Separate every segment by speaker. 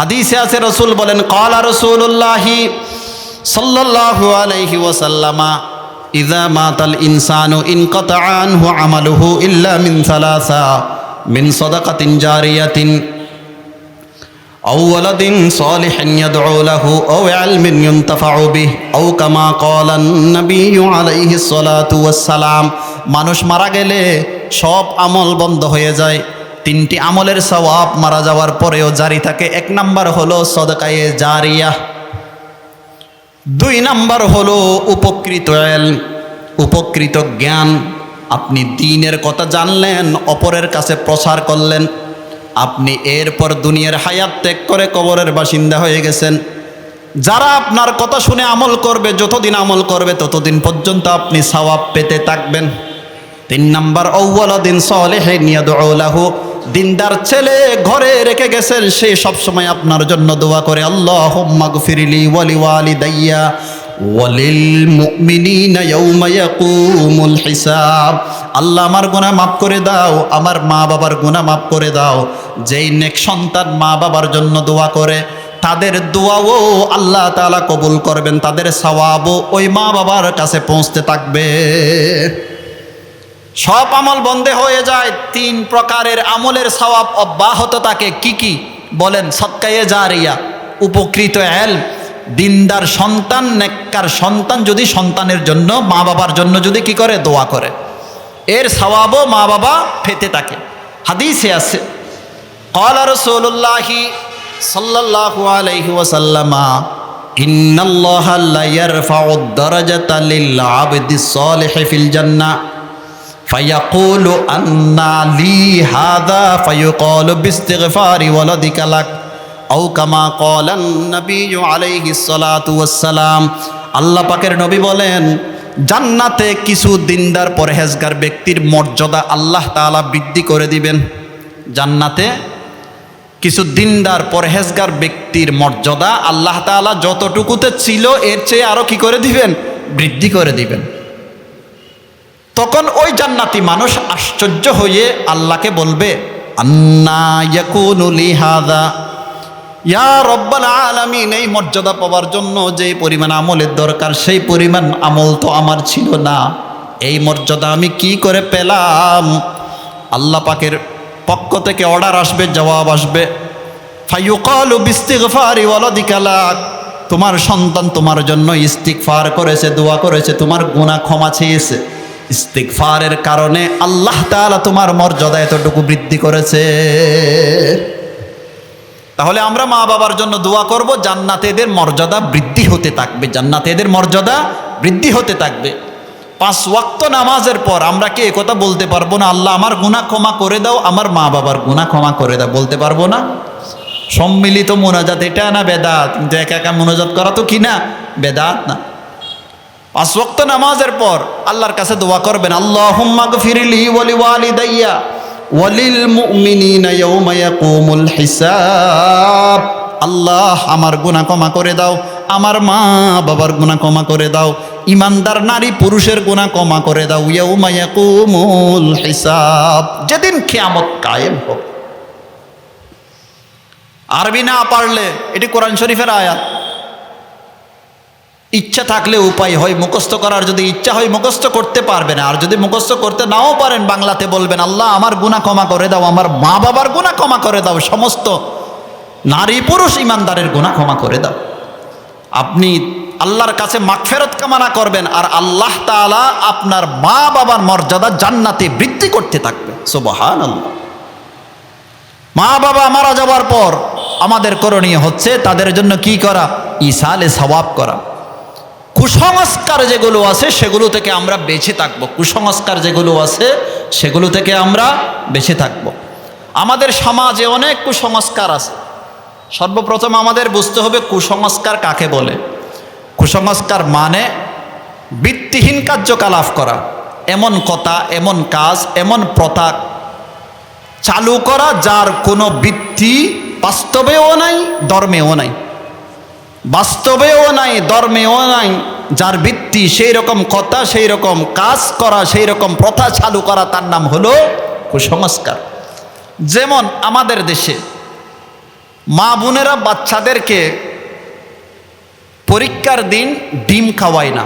Speaker 1: হাদিসে আছে রসুল বলেন কলা রসুল্লাহি সাল্লাল্লাহু আলাইহি ওয়াসাল্লামা ইযা মাতাল ইনসানু ইনকাতা আনহু আমালুহু ইল্লা মিন সালাসা মিন সাদাকাতিন জারিয়াতিন أو ولد صالح يدعو له أو علم ينتفع به أو كما قال النبي عليه الصلاة والسلام মানুষ মারা গেলে সব আমল বন্ধ হয়ে যায় তিনটি আমলের সওয়াব মারা যাওয়ার পরেও জারি থাকে। এক নাম্বার হলো সদকায়ে জারিয়া। দুই নাম্বার হলো উপকৃত উপকৃত জ্ঞান। আপনি দিনের কথা জানলেন, অপরের কাছে প্রচার করলেন। আপনি এরপর দুনিয়ার হায়াত ত্যাগ করে কবরের বাসিন্দা হয়ে গেছেন। যারা আপনার কথা শুনে আমল করবে, যতদিন আমল করবে, ততদিন পর্যন্ত আপনি সওয়াব পেতে থাকবেন। তিন নাম্বার দিন সলেহে নিয়াদুলাহু দিনদার ছেলে ঘরে রেখে গেছেন, সে সবসময় আপনার জন্য দোয়া করে আল্লাহ মাগফিরিলি ওয়ালি ওয়ালি দাইয়া আল্লাহ, আমার গুনাহ মাফ করে দাও, আমার মা বাবার গুনাহ মাফ করে দাও। যেই নেক সন্তান মা বাবার জন্য দোয়া করে, তাদের দোয়াও আল্লাহ তাআলা কবুল করবেন, তাদের সওয়াবও ওই মা বাবার কাছে পৌঁছতে থাকবে। সব আমল বন্ধে হয়ে যায়, তিন প্রকারের আমলের সওয়াব অব্যাহত তাকে কি কি? বলেন সৎকাইয়ে যা রিয়া উপকৃত এল, দিনদার সন্তান, নেককার সন্তান যদি সন্তানের জন্য মা বাবার জন্য যদি কি করে? দোয়া করে। এর সওয়াবও মা বাবা ফেতে থাকে। হাদিসে আছে কলার রসুল্লাহি সাল্লাহু আলহি ওসাল্লামা ইন্নাল্লাহ লা ইয়ারফাউ দারাজাতা লিল আবদি সালিহি ফিল জান্নাহ। ফায়াকুলু আন্না লি হাদা ফায়ুকল বিস্তিগফারি ওয়ালাদিকা লাক। আও কামা কলান নবী আলাইহি সালাতু ওয়াসসালাম। আল্লাহ পাকের নবী বলেন, জান্নাতে কিছু দিনদার পরহেজগার ব্যক্তির মর্যাদা আল্লাহ তাআলা বৃদ্ধি করে দিবেন। জান্নাতে কিছু দিনদার পরহেজগার ব্যক্তির মর্যাদা আল্লাহ তাআলা যতটুকুতে ছিল, এর চেয়ে আরও কি করে দিবেন? বৃদ্ধি করে দিবেন। ওই জান্নাতি মানুষ আশ্চর্য হয়ে আল্লাহকে বলবে, আন্না ইয়াকুনু লি হাদা। ইয়া রব্বাল আলামিন, এই মর্যাদা পাওয়ার জন্য যে পরিমাণ আমলের দরকার, সেই পরিমাণ আমল তো আমার ছিল না। এই মর্যাদা আমি কি করে পেলাম? আল্লাহ পাকের পক্ষ থেকে অর্ডার আসবে, জবাব আসবে। ফাইয়ুকালু বিস্তিগফারি ওয়ালাদিকা লাক তোমার সন্তান তোমার জন্য ইস্তিগফার করেছে, দোয়া করেছে, তোমার গুনাহ ক্ষমা চেয়েছে। ইস্তিগফারের কারণে আল্লাহ তাআলা তোমার মর্যাদা এতটুকু বৃদ্ধি করেছে। তাহলে আমরা মা বাবার জন্য দোয়া করব, জান্নাতে এদের মর্যাদা বৃদ্ধি হতে থাকবে, জান্নাতে এদের মর্যাদা বৃদ্ধি হতে থাকবে। পাঁচ ওয়াক্ত নামাজের পর আমরা কি কথা বলতে পারব না, আল্লাহ আমার গুনাহ ক্ষমা করে দাও, আমার মা বাবার গুনাহ ক্ষমা করে দাও, বলতে পারব না? সম্মিলিত মোনাজাত, এটা না বেদাত, কিন্তু একা একা মোনাজাত করা তো কি না, বেদাত না। পাঁচ ওয়াক্ত নামাজের পর আল্লাহর কাছে দোয়া করবেন আল্লাহ ওয়ালি আল্লাহ, আমার গুনাহ ক্ষমা করে দাও, আমার মা বাবার গুনাহ ক্ষমা করে দাও, ইমানদার নারী পুরুষের গুণা ক্ষমা করে দাও, ইয়াউমা ইয়াকুমুল হিসাব। যেদিন কিয়ামত কায়েম হবে আরবি না পারলে, এটি কোরআন শরীফের আয়াত। ইচ্ছা থাকলে উপায় হয় মুখস্থ করার। যদি ইচ্ছা হয় মুখস্থ করতে পারবে না আর যদি মুখস্থ করতে নাও পারেন বাংলাতে বলবেন, আল্লাহ, আমার গুণা ক্ষমা করে দাও, আমার মা বাবার গুণা ক্ষমা করে দাও, সমস্ত নারী পুরুষ ইমানদারের গুণা ক্ষমা করে দাও। আপনি আল্লাহর কাছে মাগফেরত কামনা করবেন, আর আল্লাহ তাআলা আপনার মা বাবার মর্যাদা জান্নাতে বৃদ্ধি করতে থাকবে। সুবহান আল্লাহ মা বাবা মারা যাওয়ার পর আমাদের করণীয় হচ্ছে তাদের জন্য কি করা? ইসালে সওয়াব করা। কুসংস্কার যেগুলো আছে, সেগুলো থেকে আমরা বেঁচে থাকব। কুসংস্কার যেগুলো আছে, সেগুলো থেকে আমরা বেঁচে থাকব। আমাদের সমাজে অনেক কুসংস্কার আছে। সর্বপ্রথম আমাদের বুঝতে হবে কুসংস্কার কাকে বলে। কুসংস্কার মানে বৃত্তিহীন কার্যকলাপ করা। এমন কথা, এমন কাজ, এমন প্রথা চালু করা যার কোনো বৃত্তি বাস্তবেও নাই, ধর্মেও নাই। বাস্তবেও নাই, ধর্মেও নাই। যার ভিত্তি সেই রকম কথা, সেই রকম কাজ করা, সেই রকম প্রথা চালু করা, তার নাম হলো কুসংস্কার। যেমন আমাদের দেশে মা বোনেরা বাচ্চাদেরকে পরীক্ষার দিন ডিম খাওয়ায় না।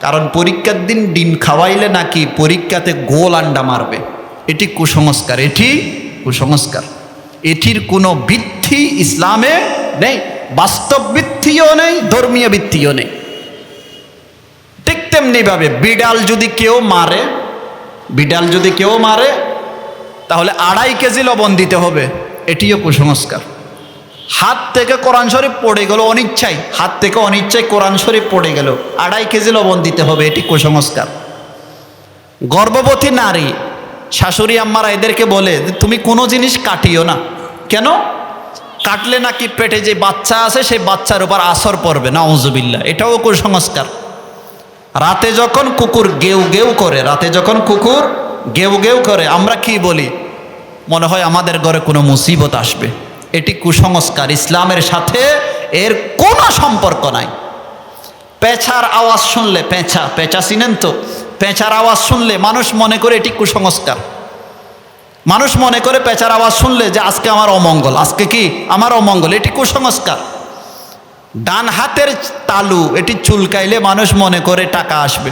Speaker 1: কারণ পরীক্ষার দিন ডিম খাওয়াইলে নাকি পরীক্ষাতে গোল আন্ডা মারবে। এটি কুসংস্কার এটি কুসংস্কার। এটির কোনো ভিত্তি ইসলামে নেই, বাস্তব ভিত্তিও নেই, ধর্মীয় ভিত্তিও নেই। তেমনিভাবে বিড়াল যদি কেউ মারে, বিড়াল যদি কেউ মারে, তাহলে আড়াই কেজি লবণ দিতে হবে। এটিও কুসংস্কার। হাত থেকে কোরআন শরীফ পড়ে গেল অনিচ্ছাই হাত থেকে অনিচ্ছায় কোরআন শরীফ পড়ে গেল। আড়াই কেজি লবণ দিতে হবে, এটি কুসংস্কার। গর্ভবতী নারী, শাশুড়ি আম্মারা এদেরকে বলে তুমি কোনো জিনিস কাটিও না। কেন? কাটলে নাকি পেটে যে বাচ্চা আছে, সেই বাচ্চার উপর আসর পড়বে না ওজুবিল্লা এটাও কুসংস্কার। রাতে যখন কুকুর গেউ গেউ করে, রাতে যখন কুকুর গেউ গেউ করে, আমরা কি বলি? মনে হয় আমাদের ঘরে কোনো মুসিবত আসবে। এটি কুসংস্কার, ইসলামের সাথে এর কোনো সম্পর্ক নাই। পেঁচার আওয়াজ শুনলে পেঁচা পেঁচা চিনেন তো? পেঁচার আওয়াজ শুনলে মানুষ মনে করে এটি কুসংস্কার। মানুষ মনে করে পেঁচার আওয়াজ শুনলে যে আজকে আমার অমঙ্গল, আজকে কি? আমার অমঙ্গল, এটি কুসংস্কার। ডান হাতের তালু, এটি চুলকাইলে মানুষ মনে করে টাকা আসবে।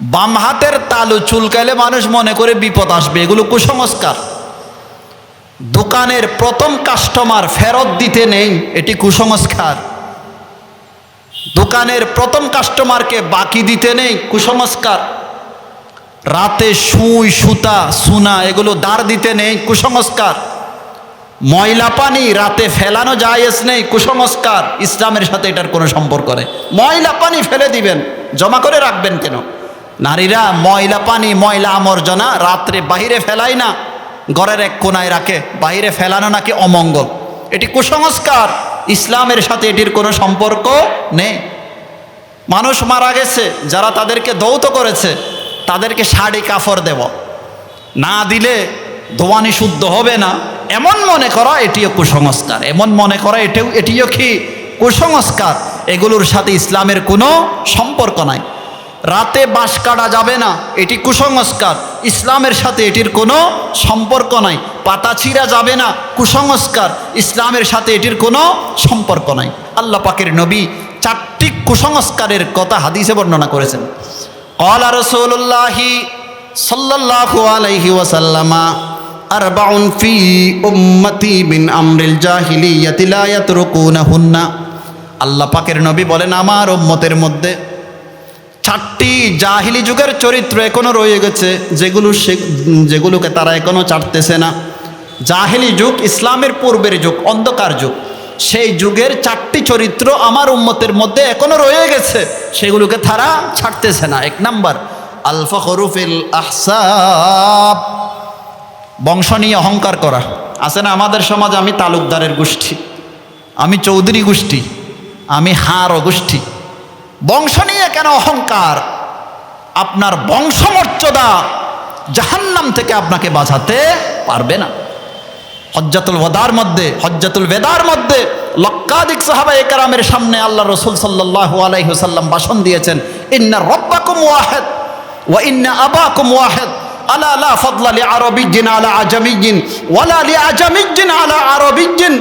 Speaker 1: বাম হাতের তালু চুলকাইলে মানুষ মনে করে বিপদ আসবে, এগুলো কুসংস্কার। দোকানের প্রথম কাস্টমার ফেরত দিতে নেই, এটি কুসংস্কার। দোকানের প্রথম কাস্টমারকে বাকি দিতে নেই, কুসংস্কার। রাতে সুই, সুতা, সুনা, এগুলো দাঁড় দিতে নেই, কুসংস্কার। ময়লা পানি রাতে ফেলানো জায়েজ নেই, কুসংস্কার, ইসলামের সাথে এটার কোনো সম্পর্ক নেই। ময়লা পানি ফেলে দিবেন, জমা করে রাখবেন কেন? নারীরা ময়লা পানি, ময়লা আমর্জনা রাত্রে বাহিরে ফেলায় না, ঘরের এক কোনায় রাখে, বাহিরে ফেলানো নাকি অমঙ্গল। এটি কুসংস্কার, ইসলামের সাথে এটির কোনো সম্পর্ক নেই। মানুষ মারা গেছে, যারা তাদেরকে দৌত করেছে, তাদেরকে শাড়ি কাফড় দেব। না দিলে দোয়ানি শুদ্ধ হবে না। এমন মনে করা, এটিও কুসংস্কার। এমন মনে করা, এটিও এটিও কি কুসংস্কার? এগুলোর সাথে ইসলামের কোনো সম্পর্ক নাই। রাতে বাস কাটা যাবে না, এটি কুসংস্কার। ইসলামের সাথে এটির কোনো সম্পর্ক নাই। পাতা ছিঁড়া যাবে না, কুসংস্কার। ইসলামের সাথে এটির কোনো সম্পর্ক নাই। আল্লাহ পাকের নবী চারটি কুসংস্কারের কথা হাদিসে বর্ণনা করেছেন। কলা রসুল্লাহি সাল্লাল্লাহু আলাইহি ওয়াসাল্লামা আরবাউন ফি উম্মতি বিন আমরিল জাহিলিয়াতি লা ইয়াতরুকুনাহুন্না। আল্লাহ পাকের নবী বলেন, আমার উম্মতের মধ্যে চারটি জাহিলি যুগের চরিত্র এখনও রয়ে গেছে, যেগুলো যেগুলোকে তারা এখনও ছাড়তেছে না। জাহিলি যুগ ইসলামের পূর্বের যুগ, অন্ধকার যুগ। সেই যুগের চারটি চরিত্র আমার উম্মতের মধ্যে এখনও রয়ে গেছে, সেগুলোকে তারা ছাড়তেছে না। এক নাম্বার আলফা হরুফিল আহসাব। বংশ নিয়ে অহংকার করা। আছে না আমাদের সমাজ আমি তালুকদারের গোষ্ঠী, আমি চৌধুরী গোষ্ঠী, আমি হাড় গোষ্ঠী। বংশ নিয়ে কেন অহংকার? আপনার বংশমর্যাদা জাহান্নাম থেকে আপনাকে বাঁচাতে পারবে না। হজ্জাতুল ওয়াদার মধ্যে, হজ্জাতুল বেদার মধ্যে লক্ষাধিক সাহাবা একরামের সামনে আল্লাহ রসুল সাল্লাহ আলাইহুসাল্লাম ভাষণ দিয়েছেন, ইন্না রব্বাকুম ওয়াহেদ ওয়া ইন্না আবাকুম ওয়াহেদ। আলা লা ফাদলা লি আরবিয়্যিন আলা আজামিয়্যিন, ওয়ালা লি আজামিয়্যিন আলা আরবিয়্যিন।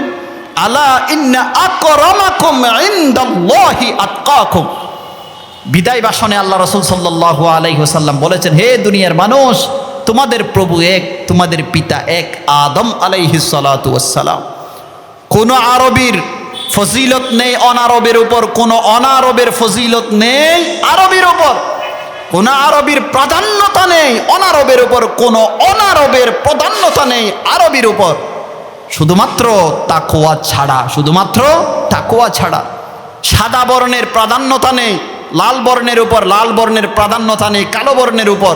Speaker 1: আলা ইন্না আকরামাকুম ইনদাল্লাহি আতকাকুম। বিদায় ভাষণে আল্লাহ রসুল সাল্লাহ আলাইহসাল্লাম বলেছেন, হে দুনিয়ার মানুষ, তোমাদের প্রভু এক, তোমাদের পিতা এক, আদম আলাইহিসালাম কোনো আরবির ফজিলত নেই, অনারবের উপর, কোনো অনারবের ফজিলত নেই, আরবির উপর। কোনো আরবির প্রাধান্যতা নেই, অনারবের উপর, কোনো অনারবের প্রাধান্যতা নেই আরবির উপর। শুধুমাত্র তাকুয়া ছাড়া, শুধুমাত্র তাকুয়া ছাড়া। সাদা বর্ণের প্রাধান্যতা নেই, লাল বর্ণের উপর, লাল বর্ণের প্রাধান্যতা নেই, কালো বর্ণের উপর।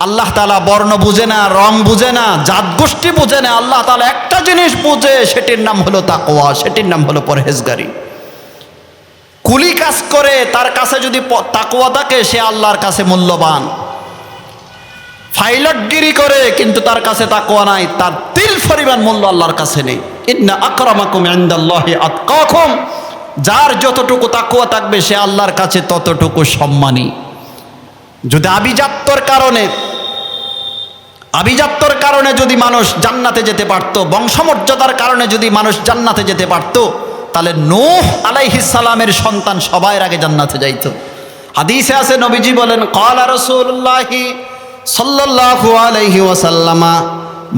Speaker 1: আল্লাহ তালা বর্ণ বুঝে না, রং বুঝে না জাত গোষ্ঠী বুঝে না, আল্লাহ তালা একটা জিনিস বুঝে, সেটির নাম হলো তাকোয়া সেটির নাম হলো পরহেজগারি। কুলি কাজ করে, তার কাছে যদি তাকোয়া থাকে, সে আল্লাহর কাছে মূল্যবান। ফাইলটগিরি করে, কিন্তু তার কাছে তাকুয়া নাই, তার তিল পরিমাণ মূল্য আল্লাহর কাছে নেই। ইন্না আকরামাকুম ইনদাল্লাহি আতকাকুম, যার যতটুকু তাকুয়া থাকবে, সে আল্লাহর কাছে ততটুকু সম্মানী। যদি আবিজাত্যর কারণে, আভিজাত্যর কারণে যদি মানুষ জান্নাতে যেতে পারত, বংশমর্যাদার কারণে যদি মানুষ জান্নাতে যেতে পারত তাহলে নূহ সালামের সন্তান সবার আগে জান্নাতে যাইত। হাদিসে আছে, নবীজি বলেন ক্বালা রাসূলুল্লাহি সাল্লাল্লাহু আলাইহি ওয়াসাল্লামা,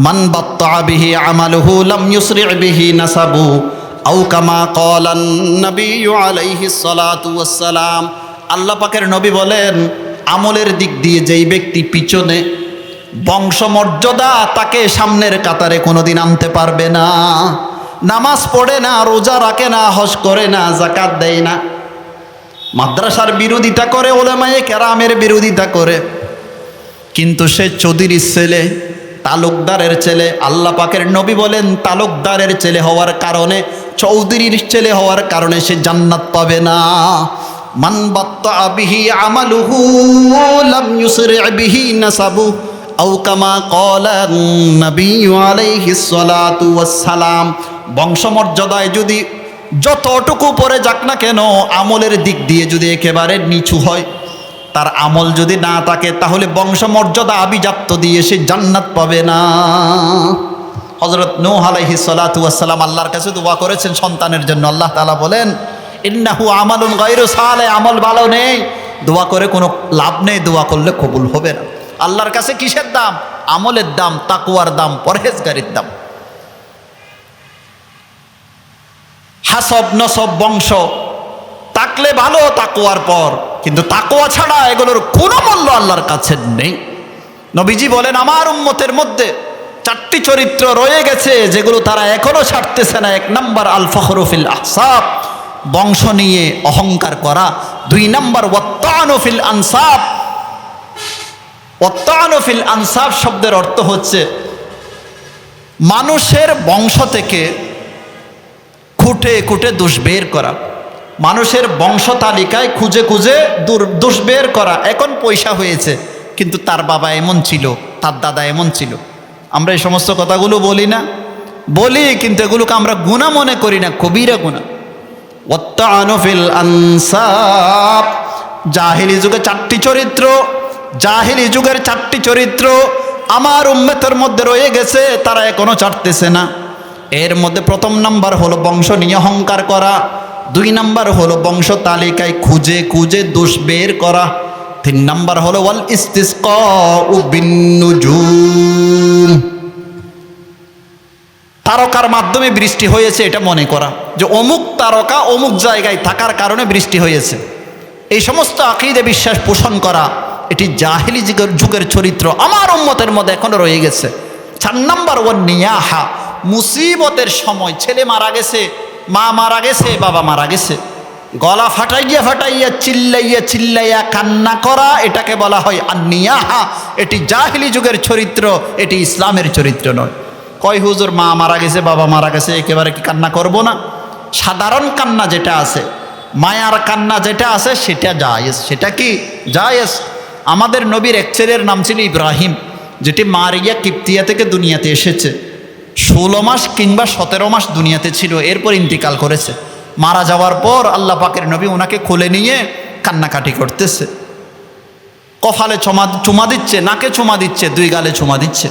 Speaker 1: মান বাত্তা বিহি আমালুহু লাম ইউসরি বিহি নাসাবু, আও কামা ক্বালান নবিয়্যু আলাইহিস সালাতু ওয়াসসালাম। আল্লাহ পাকের নবী বলেন, আমলের দিক দিয়ে যেই ব্যক্তি পিছনে বংশমর্যাদা তাকে সামনের কাতারে কোনোদিন আনতে পারবে না। নামাজ পড়ে না, রোজা রাখে না, হজ করে না জাকাত দেয় না। মাদ্রাসার বিরোধিতা করে, ওলেমায়ে কেরামের বিরোধিতা করে। কিন্তু সে চৌধুরীর ছেলে, তালুকদারের ছেলে, আল্লাহ পাকের নবী বলেন, তালুকদারের ছেলে হওয়ার কারণে, চৌধুরীর ছেলে হওয়ার কারণে সে জান্নাত পাবে না। মান বংশমর্যাদায় যদি যতটুকু পরে যাক না কেন, আমলের দিক দিয়ে যদি একেবারে নিচু হয়, তার আমল যদি না থাকে, তাহলে বংশমর্যাদা আবিজাত্য দিয়ে সে জান্নাত পাবে না। হজরত নূহ আলাইহিস সালাতু ওয়াস সালাম আল্লাহর কাছে দোয়া করেছেন সন্তানের জন্য। আল্লাহ তালা বলেন, ইন্নাহু আমালুন গায়রু সালে আমল ভালো নেই। দোয়া করে কোনো লাভ নেই, দোয়া করলে কবুল হবে না। আল্লাহর কাছে কিসের দাম? আমলের দাম, তাকুয়ার দাম, পরহেজগারির দাম। হাসব, নসব, বংশ। তাকলে ভালো তাকুয়ার পর। কিন্তু তাকুয়া ছাড়া এগুলোর কোনো মূল্য আল্লাহর কাছে নেই। নবীজি বলেন, আমার উম্মতের মধ্যে চারটি চরিত্র রয়ে গেছে, যেগুলো তারা এখনও ছাড়তেছে না। এক নাম্বার আল ফখরুফিল আহসাব। বংশ নিয়ে অহংকার করা। দুই নাম্বার ওয়াত্তানুফিল আনসাব। ওয়াত্তানুফিল আনসাব শব্দের অর্থ হচ্ছে, মানুষের বংশ থেকে খুঁটে খুঁটে দোষ বের করা। মানুষের বংশ তালিকায় খুঁজে খুঁজে দোষ বের করা। এখন পয়সা হয়েছে, কিন্তু তার বাবা এমন ছিল, তার দাদা এমন ছিল। আমরা এই সমস্ত কথাগুলো বলি না। বলি, কিন্তু এগুলোকে আমরা গুণা মনে করি না, কবিরা গুণা। ওয়াত্তানুফিল আনসাব। জাহিলি যুগে চারটি চরিত্র, জাহিলি যুগের চারটি চরিত্র আমার উম্মেতের মধ্যে রয়ে গেছে, তারা এখনও ছাড়তেছে না। এর মধ্যে প্রথম নাম্বার হলো বংশ নিয়ে অহংকার করা, দুই নাম্বার হলো বংশ তালিকায় খুঁজে খুঁজে দোষ বের করা, তিন নাম্বার হলো ওয়াল ইস্তিসকা তারকার মাধ্যমে বৃষ্টি হয়েছে এটা মনে করা, যে অমুক তারকা অমুক জায়গায় থাকার কারণে বৃষ্টি হয়েছে। এই সমস্ত আকিদে বিশ্বাস পোষণ করা, এটি জাহিলি যুগের যুগের চরিত্র আমার উম্মতের মধ্যে এখনও রয়ে গেছে। চার নাম্বার ওয়ান নিয়াহা মুসিবতের সময়, ছেলে মারা গেছে, মা মারা গেছে, বাবা মারা গেছে। গলা ফাটাইয়া ফাটাইয়া, চিল্লাইয়া চিল্লাইয়া কান্না করা, এটাকে বলা হয় আর নিয়াহা এটি জাহিলি যুগের চরিত্র, এটি ইসলামের চরিত্র নয়। কয়, হুজুর, মা মারা গেছে, বাবা মারা গেছে, একেবারে কি কান্না করব না? সাধারণ কান্না যেটা আছে, মায়ার কান্না যেটা আছে, সেটা জায়েজ। সেটা কি? জায়েজ। আমাদের নবীর এক ছেলের নাম ছিল ইব্রাহিম, যেটি মারিয়া কিপ্তিয়া থেকে দুনিয়াতে এসেছে। ষোলো মাস কিংবা সতেরো মাস দুনিয়াতে ছিল, এরপর ইন্তিকাল করেছে। মারা যাওয়ার পর আল্লাহ পাকের নবী ওনাকে খুলে নিয়ে কান্নাকাটি করতেছে। কফালে চমা, চুমা দিচ্ছে, নাকে চুমা দিচ্ছে, দুই গালে চুমা দিচ্ছে।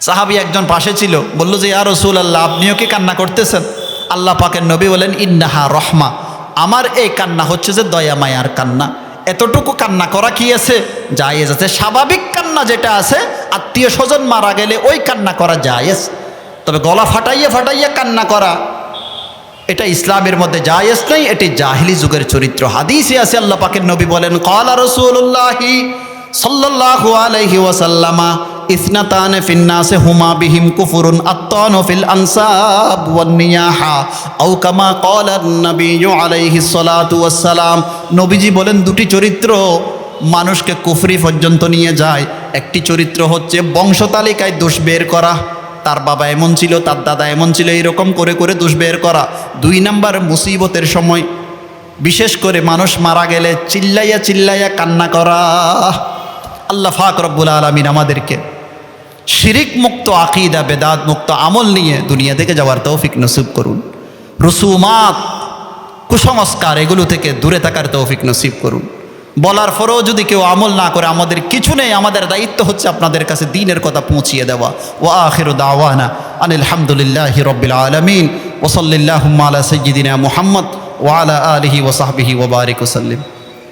Speaker 1: সাহাবি একজন পাশে ছিল, বলল যে আর রসুল আল্লাহ আপনিও কি কান্না করতেছেন? আল্লাহ পাকের নবী বলেন, ইন্নাহা রহমা। আমার এই কান্না হচ্ছে যে দয়া মায়ার কান্না। এতটুকু কান্না করা কি আছে? জায়েজ আছে। স্বাভাবিক কান্না যেটা আছে, আত্মীয় স্বজন মারা গেলে ওই কান্না করা জায়েজ। তবে গলা ফাটাইয়া ফাটাইয়া কান্না করা, এটা ইসলামের মধ্যে জায়েজ নেই, এটি জাহিলি যুগের চরিত্র। হাদিসে আছে, আল্লাহ পাকের নবী বলেন, কলা রসুল্লাহি সাল্লাল্লাহু আলাইহি ওয়াসাল্লামা হুমা বিহিম কুফুরুন নবী নবীজি বলেন, দুটি চরিত্র মানুষকে কুফরি পর্যন্ত নিয়ে যায়। একটি চরিত্র হচ্ছে বংশতালিকায় দোষ বের করা। তার বাবা এমন ছিল, তার দাদা এমন ছিল, এইরকম করে করে দোষ বের করা। দুই নাম্বার মুসিবতের সময়, বিশেষ করে মানুষ মারা গেলে চিল্লাইয়া চিল্লাইয়া কান্না করা। আল্লাহ ফাক রব্বুল আলমিন আমাদেরকে শিরিক মুক্ত আকিদা, বেদাত মুক্ত আমল নিয়ে দুনিয়া থেকে যাওয়ার তৌফিক নসিব করুন। রসুমাত, কুসংস্কার, এগুলো থেকে দূরে থাকার তৌফিক নসিব করুন। বলার পরেও যদি কেউ আমল না করে, আমাদের কিছু নেই, আমাদের দায়িত্ব হচ্ছে আপনাদের কাছে দিনের কথা পৌঁছিয়ে দেওয়া। ও আখির দাওয়ানা আনিল হামদুলিল্লাহ রবিল আলমিন। ওসল্লাহ আলা সৈয়দিনা মুহাম্মদ ওয়ালা আলহি ওসাহবিহি ওবারিক ওসাল্লিম